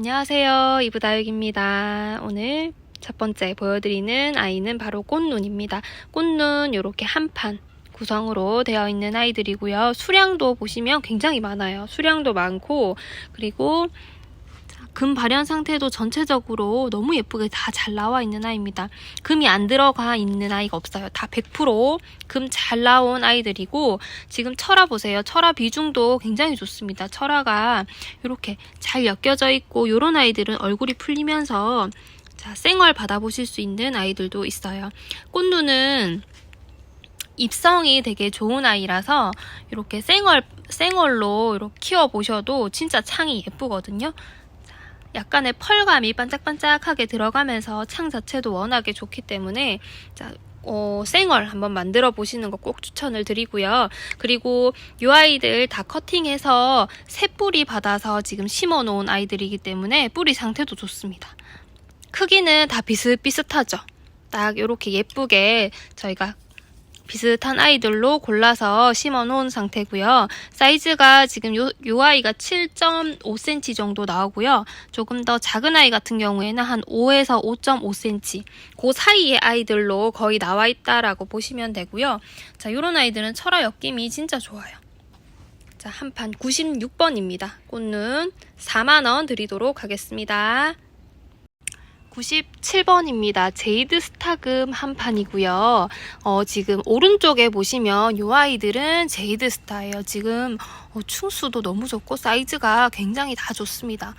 안녕하세요. 이브다육입니다. 오늘 첫 번째 보여드리는 아이는 바로 꽃눈입니다. 꽃눈 이렇게 한 판 구성으로 되어 있는 아이들이고요. 수량도 보시면 굉장히 많아요. 수량도 많고 그리고 자, 금 발현 상태도 전체적으로 너무 예쁘게 다 잘 나와 있는 아이입니다. 금이 안 들어가 있는 아이가 없어요. 다 100%금 잘 나온 아이들이고 지금 철화 보세요. 철화 비중도 굉장히 좋습니다. 철화가 이렇게 잘 엮여져 있고 이런 아이들은 얼굴이 풀리면서 자, 생얼 받아보실 수 있는 아이들도 있어요. 꽃눈은 입성이 되게 좋은 아이라서 이렇게 생얼 생얼로 이렇게 키워 보셔도 진짜 창이 예쁘거든요. 자, 약간의 펄감이 반짝반짝하게 들어가면서 창 자체도 워낙에 좋기 때문에 자, 어, 생얼 한번 만들어 보시는 거 꼭 추천을 드리고요. 그리고 이 아이들 다 커팅해서 새 뿌리 받아서 지금 심어 놓은 아이들이기 때문에 뿌리 상태도 좋습니다. 크기는 다 비슷비슷하죠. 딱 이렇게 예쁘게 저희가 비슷한 아이들로 골라서 심어 놓은 상태고요. 사이즈가 지금 요, 요 아이가 7.5cm 정도 나오고요. 조금 더 작은 아이 같은 경우에는 한 5에서 5.5cm 그 사이의 아이들로 거의 나와 있다라고 보시면 되고요. 자, 요런 아이들은 철화 엮임이 진짜 좋아요. 자, 한판 96번입니다. 꽃눈 4만원 드리도록 하겠습니다. 97번입니다. 제이드 스타금 한 판이고요. 어, 지금 오른쪽에 보시면 이 아이들은 제이드 스타예요. 지금 어, 충수도 너무 좋고 사이즈가 굉장히 다 좋습니다.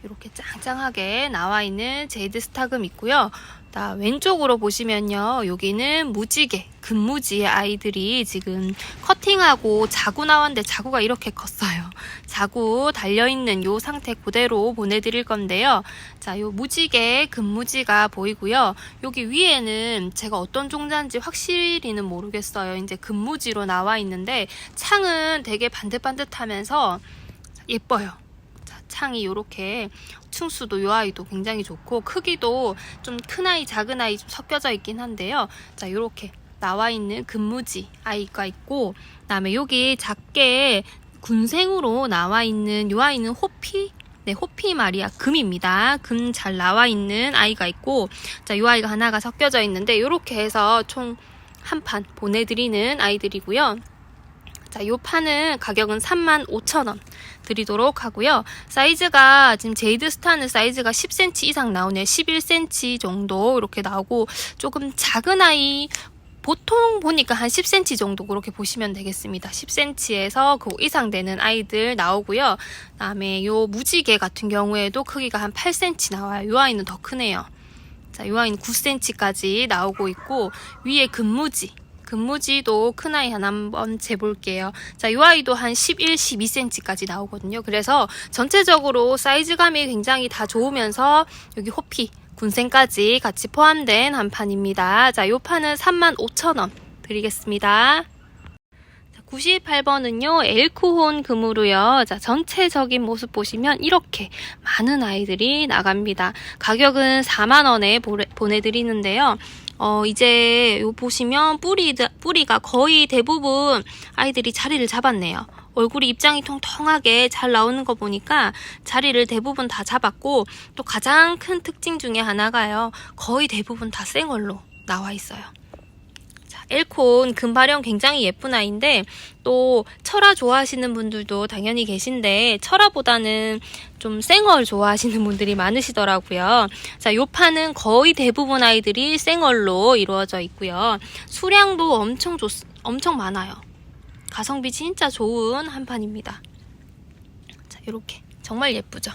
자, 이렇게 짱짱하게 나와 있는 제이드 스타금 있고요. 자, 왼쪽으로 보시면요. 여기는 무지개, 금무지의 아이들이 지금 커팅하고 자구 나왔는데 자구가 이렇게 컸어요. 자구 달려있는 요 상태 그대로 보내드릴 건데요. 자, 요 무지개, 금무지가 보이고요. 여기 위에는 제가 어떤 종자인지 확실히는 모르겠어요. 이제 금무지로 나와 있는데 창은 되게 반듯반듯하면서 예뻐요. 자, 창이 이렇게 충수도 요 아이도 굉장히 좋고 크기도 좀 큰 아이, 작은 아이 좀 섞여져 있긴 한데요. 자, 이렇게 나와 있는 금무지 아이가 있고 그다음에 여기 작게 군생으로 나와 있는 요 아이는 호피 네, 호피 마리아 금입니다. 금 잘 나와 있는 아이가 있고 자, 요 아이가 하나가 섞여져 있는데 이렇게 해서 총 한 판 보내 드리는 아이들이고요. 자, 요 판은 가격은 35,000원 드리도록 하고요. 사이즈가 지금 제이드 스타는 사이즈가 10cm 이상 나오네요. 11cm 정도 이렇게 나오고 조금 작은 아이 보통 보니까 한 10cm 정도 그렇게 보시면 되겠습니다. 10cm에서 그 이상 되는 아이들 나오고요. 그다음에 요 무지개 같은 경우에도 크기가 한 8cm 나와요. 요 아이는 더 크네요. 자, 요 아이는 9cm까지 나오고 있고 위에 금무지 금무지도 큰 아이 하나 한번 재볼게요. 자, 이 아이도 한 11, 12cm까지 나오거든요. 그래서 전체적으로 사이즈감이 굉장히 다 좋으면서 여기 호피, 군생까지 같이 포함된 한 판입니다. 자, 이 판은 35,000원 드리겠습니다. 98번은요, 엘코혼 금으로요. 자, 전체적인 모습 보시면 이렇게 많은 아이들이 나갑니다. 가격은 4만원에 보내드리는데요. 어, 이제 요 보시면 뿌리, 뿌리가 거의 대부분 아이들이 자리를 잡았네요. 얼굴이 입장이 통통하게 잘 나오는 거 보니까 자리를 대부분 다 잡았고 또 가장 큰 특징 중에 하나가요. 거의 대부분 다 생얼로 나와 있어요. 자, 엘콘 금발형 굉장히 예쁜 아이인데 또 철화 좋아하시는 분들도 당연히 계신데 철화보다는 좀 생얼 좋아하시는 분들이 많으시더라고요. 자, 요 판은 거의 대부분 아이들이 생얼로 이루어져 있고요. 수량도 엄청 좋, 엄청 많아요. 가성비 진짜 좋은 한 판입니다. 자, 요렇게 정말 예쁘죠?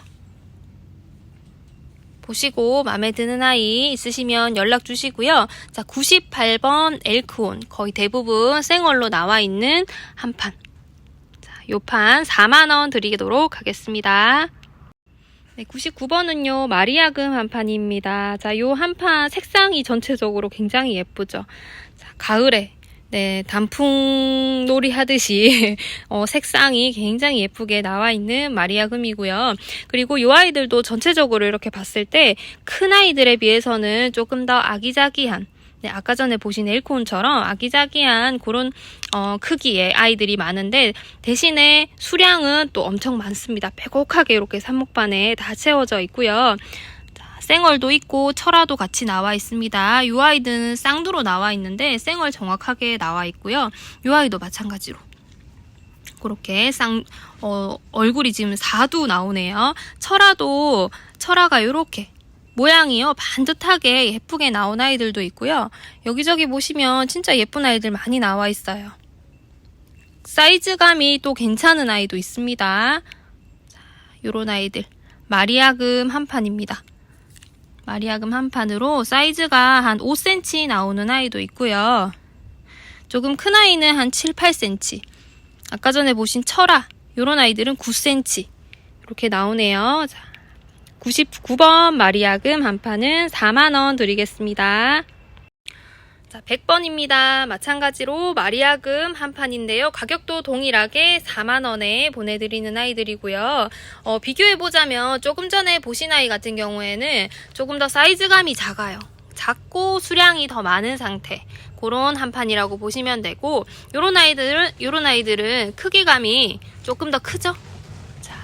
보시고 마음에 드는 아이 있으시면 연락 주시고요. 자, 98번 엘크온 거의 대부분 생얼로 나와 있는 한 판. 자, 요판 4만 원 드리도록 하겠습니다. 네, 99번은요, 마리아금 한 판입니다. 자, 요 한 판 색상이 전체적으로 굉장히 예쁘죠. 자, 가을에 네, 단풍 놀이 하듯이 어, 색상이 굉장히 예쁘게 나와 있는 마리아금이고요. 그리고 이 아이들도 전체적으로 이렇게 봤을 때 큰 아이들에 비해서는 조금 더 아기자기한 네, 아까 전에 보신 엘콘처럼 아기자기한 그런 어, 크기의 아이들이 많은데 대신에 수량은 또 엄청 많습니다. 빼곡하게 이렇게 삽목반에 다 채워져 있고요. 자, 생얼도 있고 철화도 같이 나와 있습니다. 이 아이들은 쌍두로 나와 있는데 생얼 정확하게 나와 있고요. 이 아이도 마찬가지로 그렇게 쌍 어, 얼굴이 지금 4두 나오네요. 철화도 철화가 이렇게 모양이요 반듯하게 예쁘게 나온 아이들도 있고요. 여기저기 보시면 진짜 예쁜 아이들 많이 나와 있어요. 사이즈감이 또 괜찮은 아이도 있습니다. 자, 요런 아이들 마리아금 한 판입니다. 마리아금 한 판으로 사이즈가 한 5cm 나오는 아이도 있고요. 조금 큰 아이는 한 7, 8cm. 아까 전에 보신 철아 요런 아이들은 9cm 이렇게 나오네요. 자, 99번 마리아금 한 판은 4만원 드리겠습니다. 자, 100번입니다. 마찬가지로 마리아금 한 판인데요. 가격도 동일하게 4만원에 보내드리는 아이들이고요. 어, 비교해보자면 조금 전에 보신 아이 같은 경우에는 조금 더 사이즈감이 작아요. 작고 수량이 더 많은 상태. 그런 한 판이라고 보시면 되고, 요런 아이들은, 요런 아이들은 크기감이 조금 더 크죠? 자,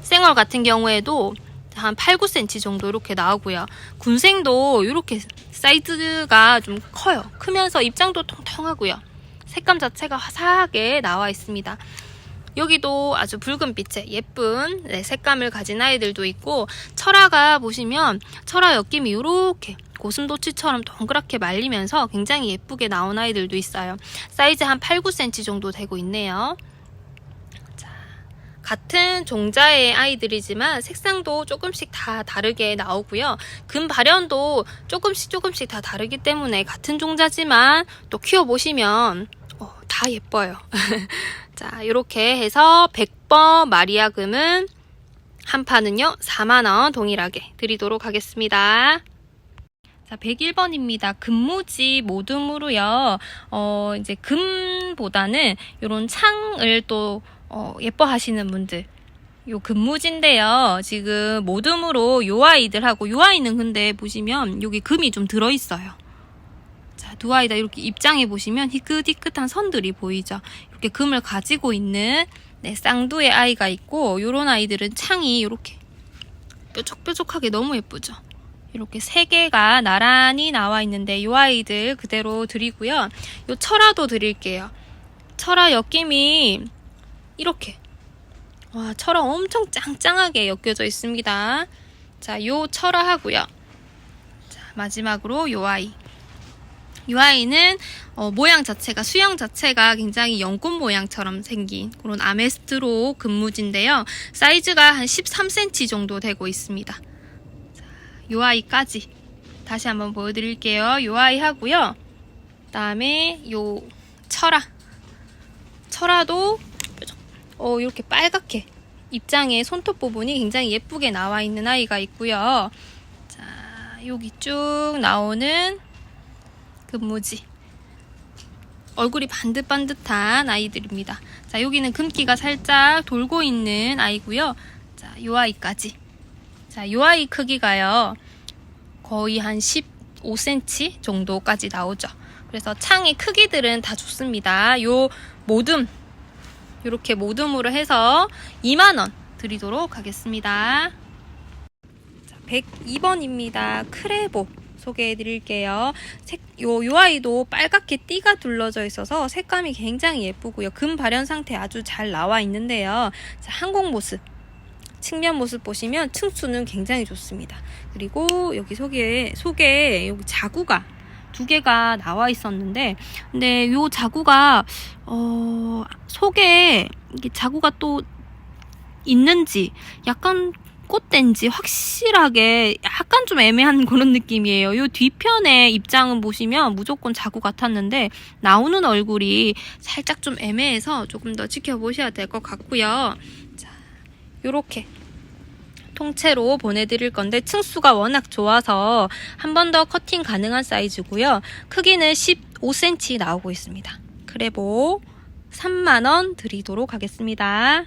생얼 같은 경우에도 한 8, 9cm 정도 이렇게 나오고요. 군생도 이렇게 사이즈가 좀 커요. 크면서 입장도 통통하고요. 색감 자체가 화사하게 나와 있습니다. 여기도 아주 붉은 빛의 예쁜 네, 색감을 가진 아이들도 있고 철화가 보시면 철화 엮임이 이렇게 고슴도치처럼 동그랗게 말리면서 굉장히 예쁘게 나온 아이들도 있어요. 사이즈 한 8, 9cm 정도 되고 있네요. 같은 종자의 아이들이지만 색상도 조금씩 다 다르게 나오고요. 금 발현도 조금씩 조금씩 다 다르기 때문에 같은 종자지만 또 키워보시면 어, 다 예뻐요. 자, 이렇게 해서 100번 마리아 금은 한 판은요, 4만원 동일하게 드리도록 하겠습니다. 자, 101번입니다. 금무지 모둠으로요, 어, 이제 금보다는 이런 창을 또 어, 예뻐하시는 분들. 요 금무지인데요. 지금 모듬으로 요 아이들하고 요 아이는 근데 보시면 여기 금이 좀 들어있어요. 자, 두 아이 다 이렇게 입장해 보시면 희끗희끗한 선들이 보이죠. 이렇게 금을 가지고 있는 네, 쌍두의 아이가 있고 요런 아이들은 창이 이렇게 뾰족뾰족하게 너무 예쁘죠. 이렇게 세 개가 나란히 나와 있는데 요 아이들 그대로 드리고요. 요 철화도 드릴게요. 철화 엮임이 이렇게 와 철화 엄청 짱짱하게 엮여져 있습니다. 자, 요 철화 하고요. 자, 마지막으로 요 아이. 요 아이는 어, 모양 자체가 수영 자체가 굉장히 연꽃 모양처럼 생긴 그런 아메스트로 금무지인데요. 사이즈가 한 13cm 정도 되고 있습니다. 자, 요 아이까지 다시 한번 보여드릴게요. 요 아이 하고요. 그 다음에 요 철화. 철화도 어, 이렇게 빨갛게 입장에 손톱 부분이 굉장히 예쁘게 나와 있는 아이가 있고요. 자, 여기 쭉 나오는 금무지. 얼굴이 반듯반듯한 아이들입니다. 자, 여기는 금기가 살짝 돌고 있는 아이고요. 자, 요 아이까지. 자, 요 아이 크기가요. 거의 한 15cm 정도까지 나오죠. 그래서 창의 크기들은 다 좋습니다. 요 모듬 이렇게 모둠으로 해서 2만원 드리도록 하겠습니다. 자, 102번입니다. 크레보 소개해 드릴게요. 색, 요, 요 아이도 빨갛게 띠가 둘러져 있어서 색감이 굉장히 예쁘고요. 금 발현 상태 아주 잘 나와 있는데요. 자, 항공 모습. 측면 모습 보시면 층수는 굉장히 좋습니다. 그리고 여기 속에, 속에 여기 자구가 두 개가 나와 있었는데, 근데 요 자구가, 어, 속에 자구가 또 있는지, 약간 꽃된지 확실하게 약간 좀 애매한 그런 느낌이에요. 요 뒤편에 입장은 보시면 무조건 자구 같았는데, 나오는 얼굴이 살짝 좀 애매해서 조금 더 지켜보셔야 될 것 같고요. 자, 요렇게. 통째로 보내드릴 건데 층수가 워낙 좋아서 한 번 더 커팅 가능한 사이즈고요. 크기는 15cm 나오고 있습니다. 크레보 3만원 드리도록 하겠습니다.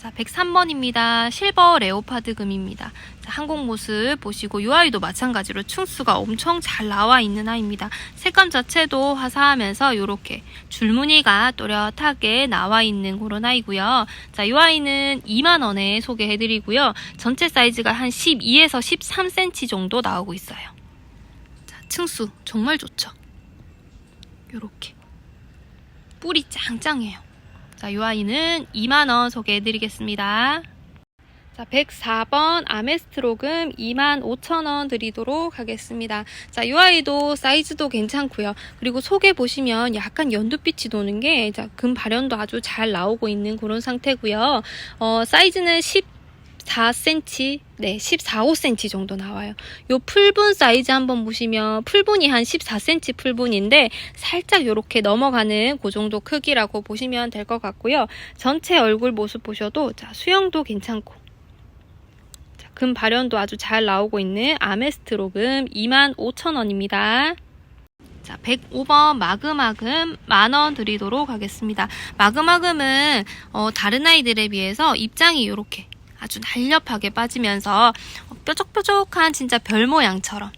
자, 103번입니다. 실버 레오파드 금입니다. 자, 항공 모습 보시고 이 아이도 마찬가지로 층수가 엄청 잘 나와 있는 아이입니다. 색감 자체도 화사하면서 이렇게 줄무늬가 또렷하게 나와 있는 그런 아이고요. 자, 이 아이는 2만 원에 소개해 드리고요. 전체 사이즈가 한 12에서 13cm 정도 나오고 있어요. 자, 층수 정말 좋죠. 요렇게 뿔이 짱짱해요. 자, 이 아이는 2만원 소개해드리겠습니다. 자, 104번 아메스트로금 25,000원 드리도록 하겠습니다. 자, 이 아이도 사이즈도 괜찮고요. 그리고 속에 보시면 약간 연두빛이 도는 게, 자, 금 발현도 아주 잘 나오고 있는 그런 상태고요. 어, 사이즈는 14cm, 네, 14, 5cm 정도 나와요. 요 풀분 사이즈 한번 보시면 풀분이 한 14cm 풀분인데 살짝 요렇게 넘어가는 그 정도 크기라고 보시면 될 것 같고요. 전체 얼굴 모습 보셔도 자, 수영도 괜찮고 자, 금 발현도 아주 잘 나오고 있는 아메스트 로금 25,000원입니다. 자, 105번 마그마금 만원 드리도록 하겠습니다. 마그마금은 어, 다른 아이들에 비해서 입장이 이렇게 아주 날렵하게 빠지면서 어, 뾰족뾰족한 진짜 별 모양처럼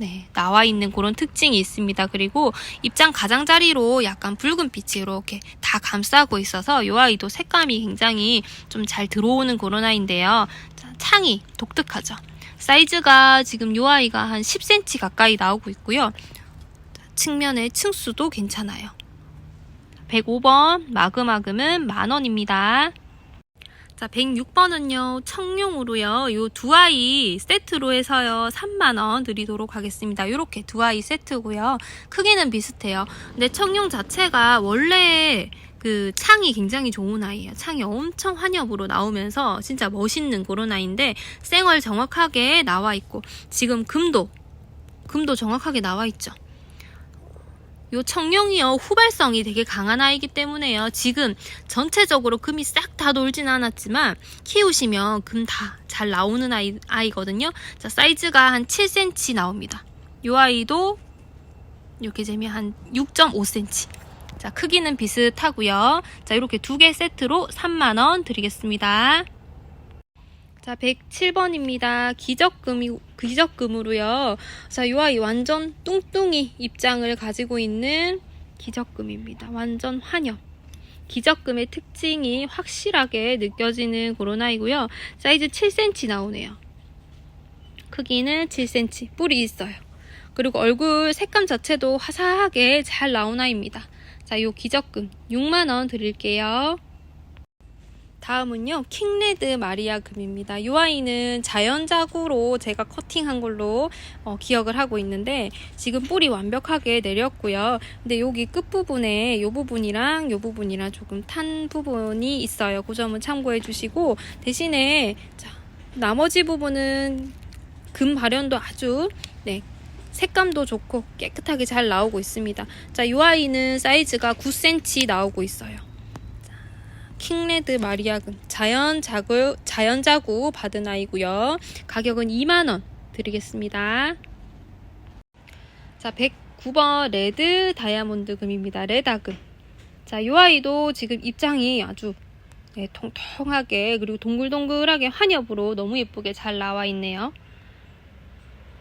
네, 나와 있는 그런 특징이 있습니다. 그리고 입장 가장자리로 약간 붉은 빛이 이렇게 다 감싸고 있어서 이 아이도 색감이 굉장히 좀 잘 들어오는 그런 아이인데요. 자, 창이 독특하죠. 사이즈가 지금 이 아이가 한 10cm 가까이 나오고 있고요. 자, 측면의 층수도 괜찮아요. 105번 마그마금은 만원입니다. 자, 106번은요, 청룡으로요, 요 두 아이 세트로 해서요, 3만원 드리도록 하겠습니다. 요렇게 두 아이 세트고요. 크기는 비슷해요. 근데 청룡 자체가 원래 그 창이 굉장히 좋은 아이예요. 창이 엄청 환엽으로 나오면서 진짜 멋있는 그런 아이인데, 생얼 정확하게 나와 있고, 지금 금도, 금도 정확하게 나와 있죠. 요 청룡이요 후발성이 되게 강한 아이기 때문에요. 지금 전체적으로 금이 싹다 돌진 않았지만 키우시면 금 다 잘 나오는 아이, 아이거든요. 자 사이즈가 한 7cm 나옵니다. 요 아이도 이렇게 재면 한 6.5cm. 자 크기는 비슷하고요. 자 이렇게 두 개 세트로 3만 원 드리겠습니다. 자, 107번입니다. 기적금이, 기적금으로요. 자, 이 아이 완전 뚱뚱이 입장을 가지고 있는 기적금입니다. 완전 환엽. 기적금의 특징이 확실하게 느껴지는 그런 아이고요. 사이즈 7cm 나오네요. 크기는 7cm. 뿔이 있어요. 그리고 얼굴 색감 자체도 화사하게 잘 나온 아이입니다. 자, 요 기적금 6만원 드릴게요. 다음은요 킹레드 마리아 금입니다. 이 아이는 자연자구로 제가 커팅한 걸로 어, 기억을 하고 있는데 지금 뿔이 완벽하게 내렸고요. 근데 여기 끝 부분에 이 부분이랑 이 부분이랑 조금 탄 부분이 있어요. 그 점은 참고해 주시고 대신에 자, 나머지 부분은 금 발현도 아주 네 색감도 좋고 깨끗하게 잘 나오고 있습니다. 자, 이 아이는 사이즈가 9cm 나오고 있어요. 킹레드 마리아금 자연 자구 자연 자구 받은 아이고요. 가격은 2만 원 드리겠습니다. 자, 109번 레드 다이아몬드 금입니다. 레다금. 자, 이 아이도 지금 입장이 아주 네, 통통하게 그리고 동글동글하게 환엽으로 너무 예쁘게 잘 나와 있네요.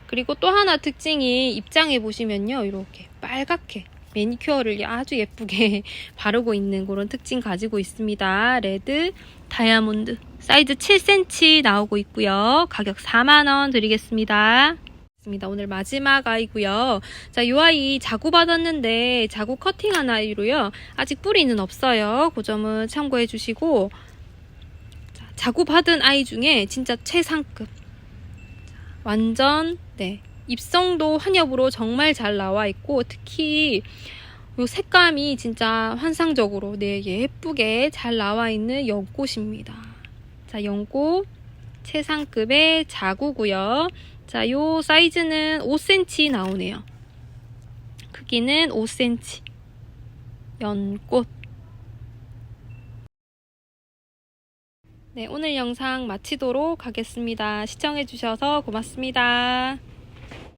그리고 또 하나 특징이 입장에 보시면요. 이렇게 빨갛게 매니큐어를 아주 예쁘게 바르고 있는 그런 특징 가지고 있습니다. 레드 다이아몬드 사이즈 7cm 나오고 있고요. 가격 4만원 드리겠습니다. 오늘 마지막 아이고요. 자, 이 아이 자구 받았는데 자구 커팅한 아이로요. 아직 뿌리는 없어요. 그 점은 참고해 주시고 자, 자구 받은 아이 중에 진짜 최상급 완전 네 입성도 환엽으로 정말 잘 나와 있고 특히 요 색감이 진짜 환상적으로 네 예쁘게 잘 나와 있는 연꽃입니다. 자 연꽃 최상급의 자구고요. 자 요 사이즈는 5cm 나오네요. 크기는 5cm. 연꽃 네, 오늘 영상 마치도록 하겠습니다. 시청해주셔서 고맙습니다.